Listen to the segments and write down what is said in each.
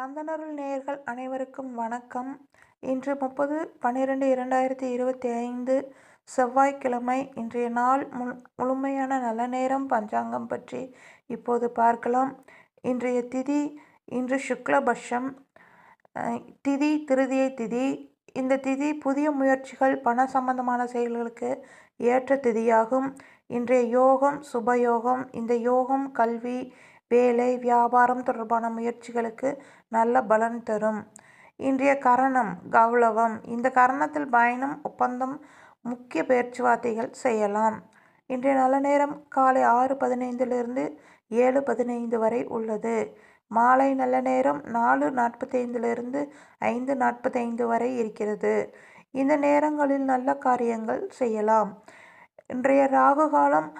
கந்தனருள் நேயர்கள் அனைவருக்கும் வணக்கம். இன்று முப்பது பன்னிரெண்டு இரண்டாயிரத்தி இருபத்தி ஐந்து செவ்வாய்க்கிழமை இன்றைய நாள் முழு முழுமையான நல்ல நேரம் பஞ்சாங்கம் பற்றி இப்போது பார்க்கலாம். இன்றைய திதி இன்று சுக்லபட்சம் திதி திருதியை திதி. இந்த திதி புதிய முயற்சிகள் பண சம்பந்தமான செயல்களுக்கு ஏற்ற திதியாகும். இன்றைய யோகம் சுபயோகம். இந்த யோகம் கல்வி வேலை வியாபாரம் தொடர்பான முயற்சிகளுக்கு நல்ல பலன் தரும். இன்றைய கரணம் கௌளவம் இந்த கரணத்தில் பயணம் ஒப்பந்தம் முக்கிய பேச்சுவார்த்தைகள் செய்யலாம். இன்றைய நல்ல நேரம் காலை ஆறு பதினைந்திலிருந்து ஏழு பதினைந்து வரை உள்ளது. மாலை நல்ல நேரம் நாலு நாற்பத்தைந்திலிருந்து ஐந்து நாற்பத்தைந்து வரை இருக்கிறது. இந்த நேரங்களில் நல்ல காரியங்கள் செய்யலாம். இன்றைய ராகு காலம்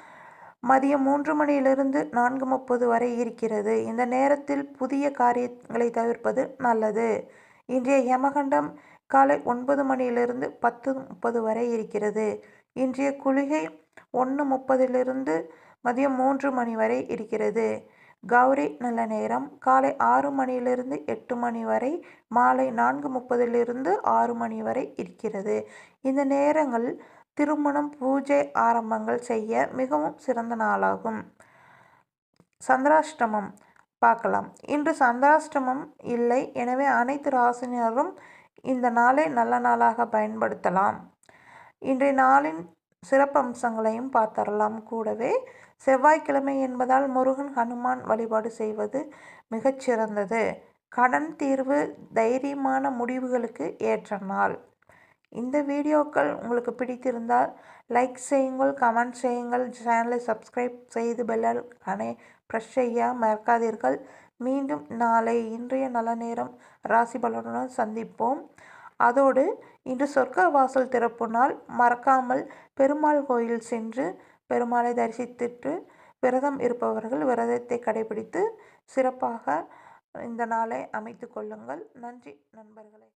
மதியம் மூன்று மணியிலிருந்து நான்கு முப்பது வரை இருக்கிறது. இந்த நேரத்தில் புதிய காரியங்களை தவிர்ப்பது நல்லது. இன்றைய யமகண்டம் காலை ஒன்பது மணியிலிருந்து பத்து முப்பது வரை இருக்கிறது. இன்றைய குளிகை ஒன்று முப்பதிலிருந்து மதியம் மூன்று மணி வரை இருக்கிறது. கௌரி நல்ல நேரம். காலை ஆறு மணியிலிருந்து எட்டு மணி வரை மாலை நான்கு முப்பதிலிருந்து ஆறு மணி வரை இருக்கிறது. இந்த நேரங்கள் திருமணம் பூஜை ஆரம்பங்கள் செய்ய மிகவும் சிறந்த நாளாகும். சந்திராஷ்டமம். பார்க்கலாம். இன்று சந்திராஷ்டமம் இல்லை. எனவே அனைத்து ராசினரும் இந்த நாளை நல்ல நாளாக பயன்படுத்தலாம். இன்றைய நாளின் சிறப்பம்சங்களையும் பார்த்தரலாம் கூடவே செவ்வாய்க்கிழமை என்பதால் முருகன் ஹனுமான் வழிபாடு செய்வது மிகச்சிறந்தது. கடன் தீர்வு தைரியமான முடிவுகளுக்கு ஏற்ற நாள். இந்த வீடியோக்கள் உங்களுக்கு பிடித்திருந்தால் லைக் செய்யுங்கள் கமெண்ட் செய்யுங்கள் சேனலை சப்ஸ்கிரைப் செய்து பெல்லல் அணை ப்ரெஷ் செய்ய மறக்காதீர்கள். மீண்டும் நாளை இன்றைய நல்ல நேரம் ராசி பலனுடன் சந்திப்போம். அதோடு இன்று சொர்க்க வாசல் திறப்பு நாள். மறக்காமல் பெருமாள் கோயில் சென்று பெருமாளை தரிசித்துட்டு விரதம் இருப்பவர்கள் விரதத்தை கடைபிடித்து சிறப்பாக இந்த நாளை அமைத்து கொள்ளுங்கள். நன்றி நண்பர்களே.